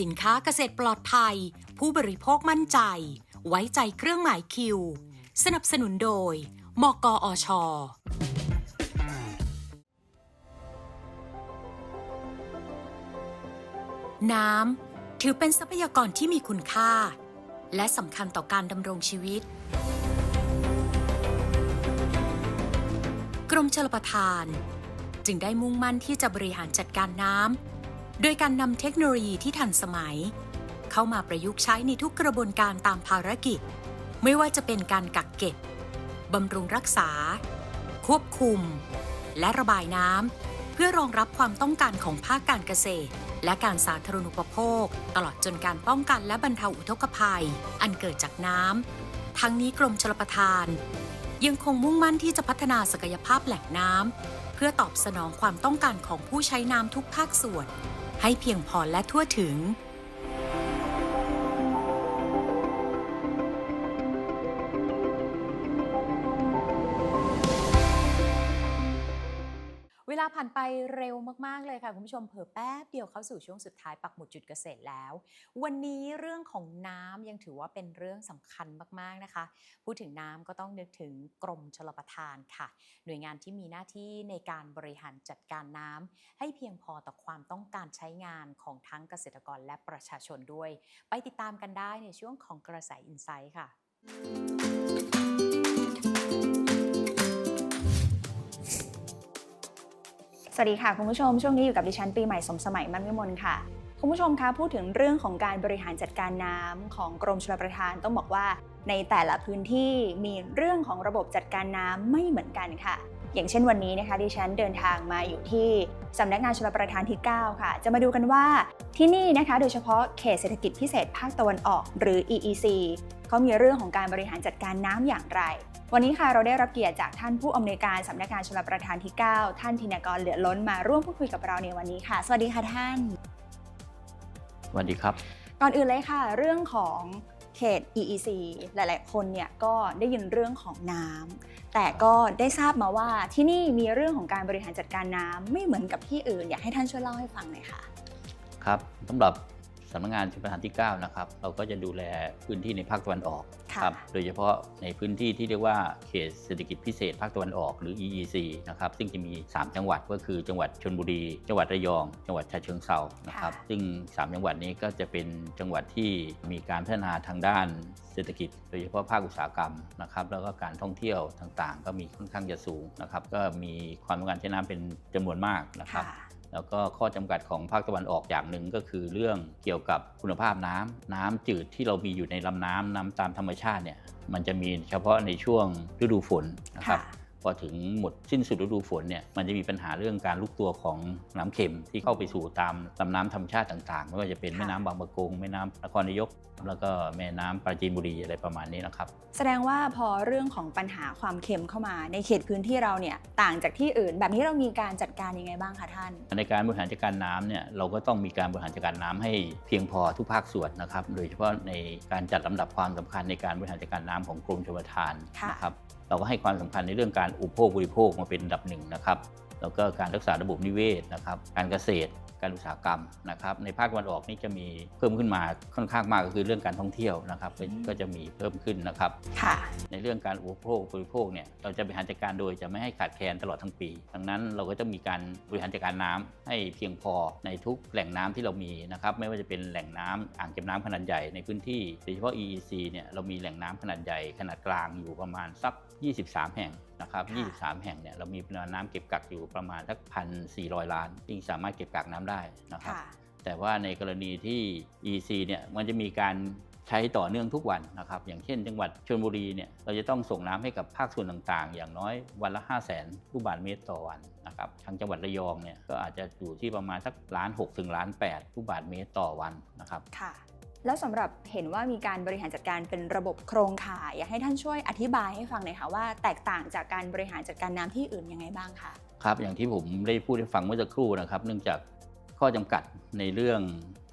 สินค้าเกษตรปลอดภัย ผู้บริโภคมั่นใจ ไว้ใจเครื่องหมายคิว สนับสนุนโดย มกอชน้ำถือเป็นทรัพยากรที่มีคุณค่า และสำคัญต่อการดำรงชีวิต กรมชลประทาน จึงได้มุ่งมั่นที่จะบริหารจัดการน้ำ โดยการนำเทคโนโลยีที่ทันสมัย เข้ามาประยุกต์ใช้ในทุกกระบวนการตามภารกิจ ไม่ว่าจะเป็นการกักเก็บบำรุงรักษา ควบคุม และระบายน้ำเพื่อรองรับความต้องการของภาคการเกษตร และการสาธารณูปโภค ตลอดจนการป้องกันและบรรเทาอุทกภัย อันเกิดจากน้ำทั้งนี้กรมชลประทาน ยังคงมุ่งมั่นที่จะพัฒนาศักยภาพแหล่งน้ำเพื่อตอบสนองความต้องการของผู้ใช้น้ำทุกภาคส่วน ให้เพียงพอและทั่วถึง ลาผ่านไปเร็วมากๆเลยค่ะ คุณผู้ชมเผลอแป๊บเดียวเข้าสู่ช่วงสุดท้ายปักหมุดจุดเกษตรแล้ว วันนี้เรื่องของน้ำยังถือว่าเป็นเรื่องสำคัญมากๆนะคะ พูดถึงน้ำก็ต้องนึกถึงกรมชลประทานค่ะ หน่วยงานที่มีหน้าที่ในการบริหารจัดการน้ำให้เพียงพอต่อความต้องการใช้งานของทั้งเกษตรกรและประชาชนด้วย ไปติดตามกันได้ในช่วงของกระแสอินไซต์ค่ะ สวัสดีค่ะ คุณผู้ชม ช่วงนี้อยู่กับดิฉันปีใหม่สมสมัยมั่นวิมลค่ะ คุณผู้ชมคะพูดถึงเรื่องของการบริหารจัดการน้ำของกรมชลประทานต้องบอกว่า ในแต่ละพื้นที่มีเรื่องของระบบจัดการน้ำไม่เหมือนกันค่ะ อย่างเช่นวันนี้นะคะดิฉันเดินทางมาอยู่ที่สำนักงานชลประทานที่ 9 ค่ะ จะมาดูกันว่าที่นี่นะคะโดยเฉพาะเขตเศรษฐกิจพิเศษภาคตะวันออก หรือ EEC เขามีเรื่องของการบริหารจัดการน้ำอย่างไร วันนี้ค่ะเราได้รับเกียรติจากท่านผู้อำนวยการสำนักงานชลประทานที่ 9 ท่านธินกรเหลือล้นมาร่วมพูดคุยกับเราในวันนี้ค่ะ สวัสดีค่ะท่านสวัสดีครับ ก่อนอื่นเลยค่ะ เรื่องของ เขต EEC หลาย ๆ คนเนี่ยก็ได้ยินเรื่องของน้ำแต่ก็ได้ทราบมาว่าที่นี่มีเรื่องของการบริหารจัดการน้ำไม่เหมือนกับที่อื่น อยากให้ท่านช่วยเล่าให้ฟังหน่อยค่ะ ครับสำหรับ สำนักงานชลประทานที่ 9 นะครับ เราก็จะดูแลพื้นที่ในภาคตะวันออกค่ะครับโดยเฉพาะในพื้นที่ที่เรียกว่าเขตเศรษฐกิจพิเศษภาคตะวันออกหรือ EEC นะครับซึ่งจะมี 3 จังหวัดก็คือจังหวัดชลบุรี จังหวัดระยอง จังหวัดฉะเชิงเทรานะครับค่ะ ซึ่ง 3 จังหวัดนี้ก็จะเป็นจังหวัดที่มีการพัฒนาทางด้านเศรษฐกิจ โดยเฉพาะภาคอุตสาหกรรมนะครับแล้วก็การท่องเที่ยวต่างๆ ก็มีค่อนข้างจะสูงนะครับก็มีความต้องการใช้น้ำเป็นจำนวนมากนะครับ ค่ะ แล้วก็ข้อจำกัดของภาคตะวันออกอย่างหนึ่งก็คือเรื่องเกี่ยวกับคุณภาพน้ำน้ำจืดที่เรามีอยู่ในลำน้ำน้ำตามธรรมชาติเนี่ยมันจะมีเฉพาะในช่วงฤดูฝนนะครับ พอถึงหมดสิ้นสุดฤดูฝนเนี่ยมันจะมีปัญหาเรื่องการลุกตัวของน้ำเค็มที่เข้าไปสู่ตามลำน้ำธรรมชาติต่างๆ ไม่ว่าจะเป็นค่ะแม่น้ำบางประกงแม่น้ำนครนายก แล้วก็แม่น้ำปราจีนบุรีอะไรประมาณนี้นะครับ แสดงว่าพอเรื่องของปัญหาความเค็มเข้ามาในเขตพื้นที่เราเนี่ยต่างจากที่อื่น แบบนี้เรามีการจัดการยังไงบ้างคะท่าน ในการบริหารจัดการน้ำเนี่ยเราก็ต้องมีการบริหารจัดการน้ำให้เพียงพอทุกภาคส่วนนะครับ โดยเฉพาะในการจัดลำดับความสำคัญในการบริหารจัดการน้ำของกรมชลประทานค่ะนะครับ เราก็ให้ความสำคัญในเรื่องการอุปโภคบริโภคมาเป็นอันดับหนึ่งนะครับ แล้วก็การรักษาระบบนิเวศนะครับ การเกษตร การอุตสาหกรรมนะครับในภาคตะวันออกนี่จะมีเพิ่มขึ้นมาค่อนข้างมากก็คือเรื่องการท่องเที่ยวนะครับก็ก็จะมีเพิ่มขึ้นนะครับค่ะในเรื่องการอุปโภคบริโภคเนี่ยเราจะบริหารจัดการโดยจะไม่ให้ขาดแคลนตลอดทั้งปี ดังนั้นเราก็จะมีการบริหารจัดการน้ำให้เพียงพอในทุกแหล่งน้ำที่เรามีนะครับไม่ว่าจะเป็นแหล่งน้ำอ่างเก็บน้ำขนาดใหญ่ในพื้นที่โดยเฉพาะ EEC เนี่ยเรามีแหล่งน้ำขนาดใหญ่ขนาดกลางอยู่ประมาณสัก 23 แห่ง นะครับค่ะ23 แห่งเนี่ยเรามีปริมาณน้ำเก็บกักอยู่ประมาณสัก1,400ล้านซึ่งสามารถเก็บกักน้ำได้นะครับค่ะแต่ว่าในกรณีที่ EC เนี่ยมันจะมีการใช้ต่อเนื่องทุกวันนะครับ อย่างเช่น จังหวัดชลบุรีเนี่ยเราจะต้องส่งน้ำให้กับภาคส่วนต่างๆ อย่างน้อยวันละ 5 0 0 0 0 0ลูกบาศก์เมตรต่อวันนะครับทางจังหวัดระยองเนี่ยก็อาจจะอยู่ที่ประมาณสักล้านหกถึงล้านแปดลูกบาศก์เมตรต่อวันนะครับค่ะ แล้วสำหรับเห็นว่ามีการบริหารจัดการเป็นระบบโครงข่ายอยากให้ท่านช่วยอธิบายให้ฟังหน่อยค่ะว่าแตกต่างจากการบริหารจัดการน้ำที่อื่นยังไงบ้างคะครับอย่างที่ผมได้พูดให้ฟังเมื่อสักครู่นะครับ เนื่องจากข้อจำกัดในเรื่อง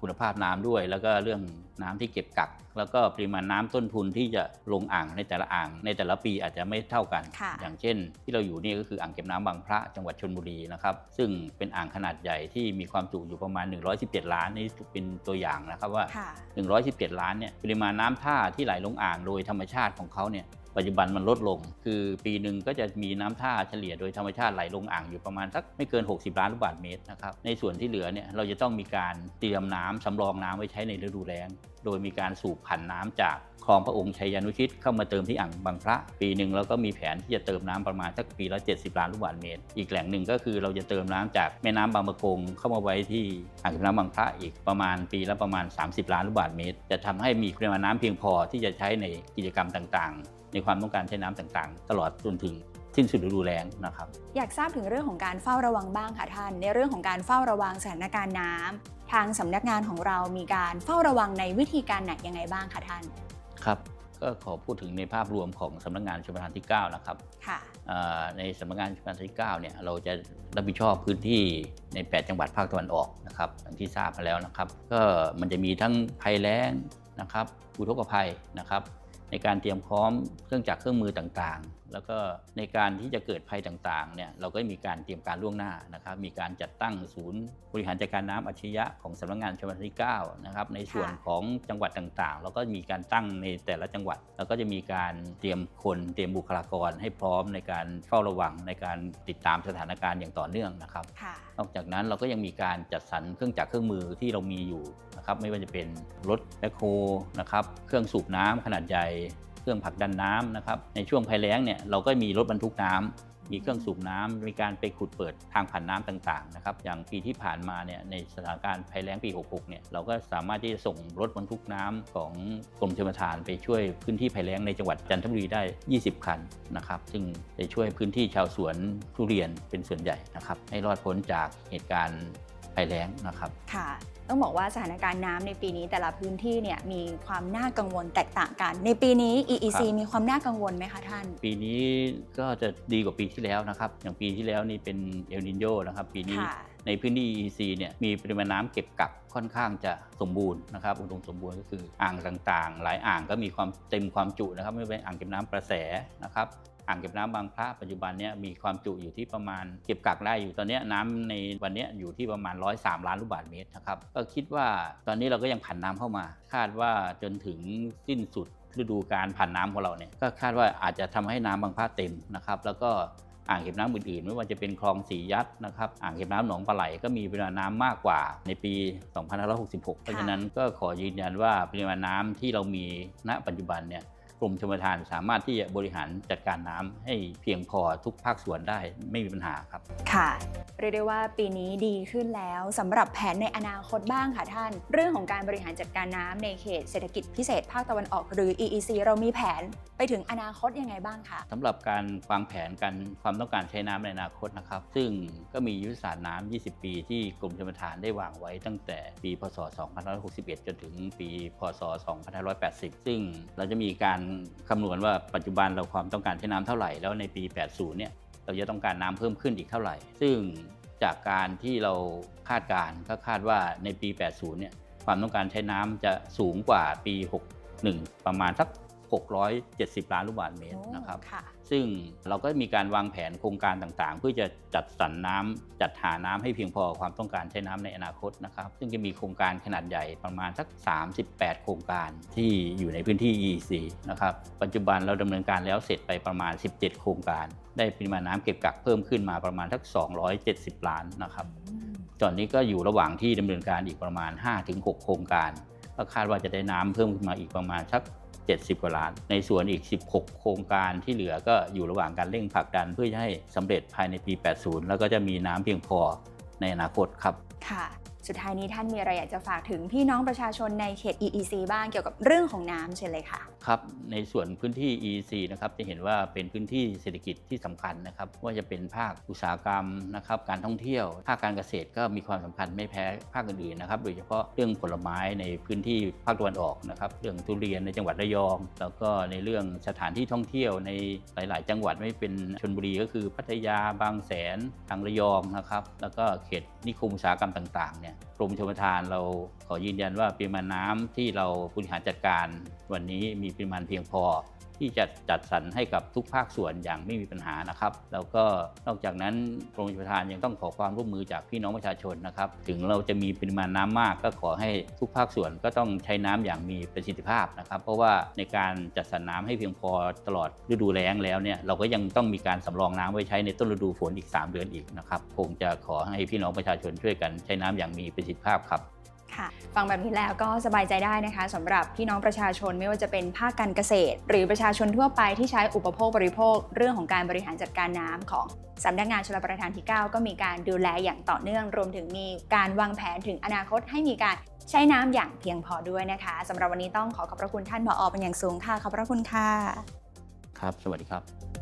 คุณภาพน้ำด้วย แล้วก็เรื่อง น้ำที่เก็บกัก แล้วก็ปริมาณน้ำต้นทุนที่จะลงอ่างในแต่ละอ่าง ในแต่ละปีอาจจะไม่เท่ากันค่ะอย่างเช่น ที่เราอยู่นี่ก็คืออ่างเก็บน้ำบางพระจังหวัดชนบุรีนะครับซึ่งเป็นอ่างขนาดใหญ่ที่มีความจุอยู่ประมาณ 117 ล้านนี่เป็นตัวอย่างนะครับว่าค่ะ117 ล้านเนี่ยปริมาณน้ำท่าที่ไหลลงอ่างโดยธรรมชาติของเขาเนี่ยปัจจุบันมันลดลง คือปีหนึ่งก็จะมีน้ำท่าเฉลี่ยโดยธรรมชาติไหลลงอ่างอยู่ประมาณสักไม่เกิน 60 ล้านลูกบาศก์เมตรนะครับ ในส่วนที่เหลือเนี่ยเราจะต้องมีการเตรียมน้ำสำรองน้ำไว้ใช้ในฤดูแล้งโดยมีการสูบผันน้ำจากคลองพระองค์ชัยยานุชิตเข้ามาเติมที่อ่างบางพระ ปีหนึ่งเราก็มีแผนที่จะเติมน้ำประมาณสักปีละ 70 ล้านลูกบาศก์เมตร อีกแหล่งหนึ่งก็คือเราจะเติมน้ำจากแม่น้ำบางประกงเข้ามาไว้ที่อ่างเก็บน้ำบางพระอีกประมาณปีละประมาณ 30 ล้านลูกบาศก์เมตร จะทำให้มีปริมาณน้ำเพียงพอที่จะใช้ในกิจกรรมต่างๆ ในความต้องการใช้น้ำต่างๆ ตลอดจนถึงสิ้นสุดฤดูแล้งนะครับ อยากทราบถึงเรื่องของการเฝ้าระวังบ้างค่ะท่าน ในเรื่องของการเฝ้าระวังสถานการณ์น้ำทางสำนักงานของเรามีการเฝ้าระวังในวิธีการไหนยังไงบ้างคะท่าน ครับ ก็ขอพูดถึงในภาพรวมของสำนักงานชลประทานที่ 9 นะครับ ค่ะอ่าในสำนักงานชลประทานที่ 9 เนี่ย เราจะรับผิดชอบพื้นที่ใน 8 จังหวัดภาคตะวันออกนะครับอย่างที่ทราบมาแล้วนะครับ ก็มันจะมีทั้งภัยแล้งนะครับอุทกภัยนะครับ ในการเตรียมพร้อมเครื่องจักรเครื่องมือต่างๆ แล้วก็ในการที่จะเกิดภัยต่างๆเนี่ยเราก็มีการเตรียมการล่วงหน้านะครับ มีการจัดตั้งศูนย์บริหารจัดการน้ำอัจฉริยะของสำนักงานชลประทานที่9นะครับในส่วนค่ะของจังหวัดต่างๆแล้วก็มีการตั้งในแต่ละจังหวัด แล้วก็จะมีการเตรียมคนเตรียมบุคลากรให้พร้อมในการเฝ้าระวังในการติดตามสถานการณ์อย่างต่อเนื่องนะครับค่ะนอกจากนั้นเราก็ยังมีการจัดสรรเครื่องจักรเครื่องมือที่เรามีอยู่นะครับไม่ว่าจะเป็นรถแบคโฮนะครับเครื่องสูบน้ำขนาดใหญ่ เครื่องผลักดันน้ำนะครับในช่วงภัยแล้งเนี่ยเราก็มีรถบรรทุกน้ำมีเครื่องสูบน้ำมีการไปขุดเปิดทางผ่านน้ำต่างๆนะครับอย่างปีที่ผ่านมาเนี่ยในสถานการณ์ภัยแล้งปี 66 เนี่ยเราก็สามารถที่จะส่งรถบรรทุกน้ำของกรมชลประทานไปช่วยพื้นที่ภัยแล้งในจังหวัดจันทบุรีได้ 20 คันนะครับซึ่งจะช่วยพื้นที่ชาวสวนทุเรียนเป็นส่วนใหญ่นะครับให้รอดพ้นจากเหตุการณ์ภัยแล้งนะครับค่ะ ต้องบอกว่าสถานการณ์น้ำในปีนี้แต่ละพื้นที่เนี่ยมีความน่ากังวลแตกต่างกัน ในปีนี้ EEC ครับมีความน่ากังวลไหมคะท่าน ปีนี้ก็จะดีกว่าปีที่แล้วนะครับ อย่างปีที่แล้วนี่เป็นเอลนินโยนะครับ ปีนี้ค่ะในพื้นที่ EEC เนี่ยมีปริมาณน้ำเก็บกักค่อนข้างจะสมบูรณ์นะครับอุดมสมบูรณ์ก็คืออ่างต่างๆ หลายอ่างก็มีความเต็มความจุนะครับไม่ว่าเป็นอ่างเก็บน้ำประแสนะครับ อ่างเก็บน้ำบางพระปัจจุบันเนี้มีความจุอยู่ที่ประมาณเก็บกักได้อยู่ตอนนี้น้ำในวันนี้อยู่ที่ประมาณ 103 ล้านลูกบาศก์เมตรนะครับก็คิดว่าตอนนี้เราก็ยังผ่านน้ำเข้ามา คาดว่าจนถึงสิ้นสุดฤดูการผ่านน้ำของเราเนี่ยก็คาดว่าอาจจะทำให้น้ำบางพระเต็มนะครับแล้วก็อ่างเก็บน้ำอื่นๆ ไม่ว่าจะเป็นคลองสียัดนะครับ อ่างเก็บน้ำหนองปลาไหลก็มีปริมาณน้ำมากกว่าในปี 2566 เพราะฉะนั้นก็ขอยืนยันว่าปริมาณน้ำที่เรามีณปัจจุบันเนี่ย รมชลประทานสามารถที่จะบริหารจัดการน้ำให้เพียงพอทุกภาคส่วนได้ไม่มีปัญหาครับ ค่ะ เรียกได้ว่าปีนี้ดีขึ้นแล้วสำหรับแผนในอนาคตบ้างค่ะท่าน เรื่องของการบริหารจัดการน้ำในเขตเศรษฐกิจพิเศษภาคตะวันออกหรือ EEC เรามีแผนไปถึงอนาคตยังไงบ้างคะสำหรับการวางแผนการความต้องการใช้น้ำในอนาคตนะครับ ซึ่งก็มียุทธศาสตร์น้ำ20 ปี ที่กรมชลประทานได้วางไว้ตั้งแต่ปี พศ 2561 จนถึงปี พศ 2580 ซึ่งเราจะมีการคำนวณว่าปัจจุบันเราความต้องการใช้น้ำเท่าไหร่ แล้วในปี 80 เนี่ยเราจะต้องการน้ำเพิ่มขึ้นอีกเท่าไหร่ ซึ่งจากการที่เราคาดการณ์ก็คาดว่าในปี 80 เนี่ยความต้องการใช้น้ำจะสูงกว่าปี 61 ประมาณสัก 670 ล้านลูกบาศก์เมตรนะครับค่ะซึ่งเราก็มีการวางแผนโครงการต่างๆ เพื่อจะจัดสรรน้ำจัดหาน้ำให้เพียงพอความต้องการใช้น้ำในอนาคตนะครับ ซึ่งจะมีโครงการขนาดใหญ่ประมาณสัก 38 โครงการที่อยู่ในพื้นที่ EEC นะครับ ปัจจุบันเราดำเนินการแล้วเสร็จไปประมาณ 17 โครงการ ได้ปริมาณน้ำเก็บกักเพิ่มขึ้นมาประมาณสัก 270 ล้านนะครับตอนนี้ก็อยู่ระหว่างที่ดำเนินการอีกประมาณ 5-6 โครงการก็คาดว่าจะได้น้ำเพิ่มขึ้นมาอีกประมาณสัก 70 กว่าล้าน ในส่วนอีก 16 โครงการที่เหลือก็อยู่ระหว่างการเร่งผลักดัน เพื่อให้สำเร็จภายในปี 80 แล้วก็จะมีน้ำเพียงพอในอนาคตครับค่ะ สุดท้ายนี้ท่านมีอะไรอยากจะฝากถึงพี่น้องประชาชนในเขต EEC บ้างเกี่ยวกับเรื่องของน้ำเชิญเลยค่ะ ครับ ในส่วนพื้นที่ EEC นะครับจะเห็นว่าเป็นพื้นที่เศรษฐกิจที่สำคัญนะครับว่าจะเป็นภาคอุตสาหกรรมนะครับการท่องเที่ยว ภาคการเกษตรก็มีความสำคัญไม่แพ้ภาคอื่นๆนะครับโดยเฉพาะเรื่องผลไม้ในพื้นที่ภาคตะวันออกนะครับเรื่องทุเรียนในจังหวัดระยอง แล้วก็ในเรื่องสถานที่ท่องเที่ยวในหลาย ๆ จังหวัดไม่เป็นชนบุรีก็คือพัทยาบางแสนทางระยองนะครับแล้วก็เขตนิคมอุตสาหกรรมต่างๆเนี่ยกรมชลประทานเราขอยืนยันว่าปริมาณน้ำที่เราบริหารจัดการวันนี้มีปริมาณเพียงพอ ที่จะจัดสรรให้กับทุกภาคส่วนอย่างไม่มีปัญหานะครับ แล้วก็นอกจากนั้นกรมชลประทานยังต้องขอความร่วมมือจากพี่น้องประชาชนนะครับ ถึงเราจะมีปริมาณน้ำมาก ก็ขอให้ทุกภาคส่วนก็ต้องใช้น้ำอย่างมีประสิทธิภาพนะครับ เพราะว่าในการจัดสรรน้ำให้เพียงพอตลอดฤดูแล้งแล้วเนี่ยเราก็ยังต้องมีการสำรองน้ำไว้ใช้ในต้นฤดูฝนอีก 3 เดือนอีกนะครับคงจะขอให้พี่น้องประชาชนช่วยกันใช้น้ำอย่างมีประสิทธิภาพครับ ค่ะ ฟังแบบนี้แล้วก็สบายใจได้นะคะสำหรับพี่น้องประชาชนไม่ว่าจะเป็นภาคการเกษตร หรือประชาชนทั่วไปที่ใช้อุปโภคบริโภค เรื่องของการบริหารจัดการน้ำของสำนักงานชลประทานที่ 9 ก็มีการดูแลอย่างต่อเนื่อง รวมถึงมีการวางแผนถึงอนาคตให้มีการใช้น้ำอย่างเพียงพอด้วยนะคะสำหรับวันนี้ต้องขอขอบพระคุณท่านผอเป็นอย่างสูงค่ะขอบพระคุณค่ะครับ สวัสดีครับ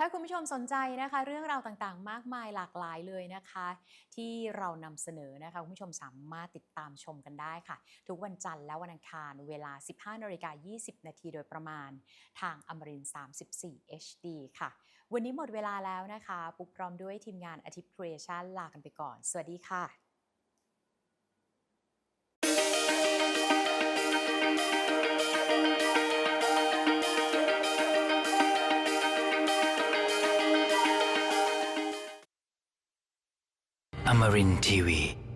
ถ้าคุณผู้ชมสนใจนะคะ เรื่องราวต่างๆ มากมายหลากหลายเลยนะคะ ที่เรานำเสนอนะคะคุณผู้ชมสามารถติดตามชมกันได้ค่ะ ทุกวันจันทร์และวันอังคารเวลา 15นาฬิกา20 นาทีโดยประมาณ ทางอมรินทร์34 HD ค่ะ วันนี้หมดเวลาแล้วนะคะ ปุ๊กพร้อมด้วยทีมงานอาทิตย์ครีเอชั่นลากันไปก่อน สวัสดีค่ะ Amarin Tiwi.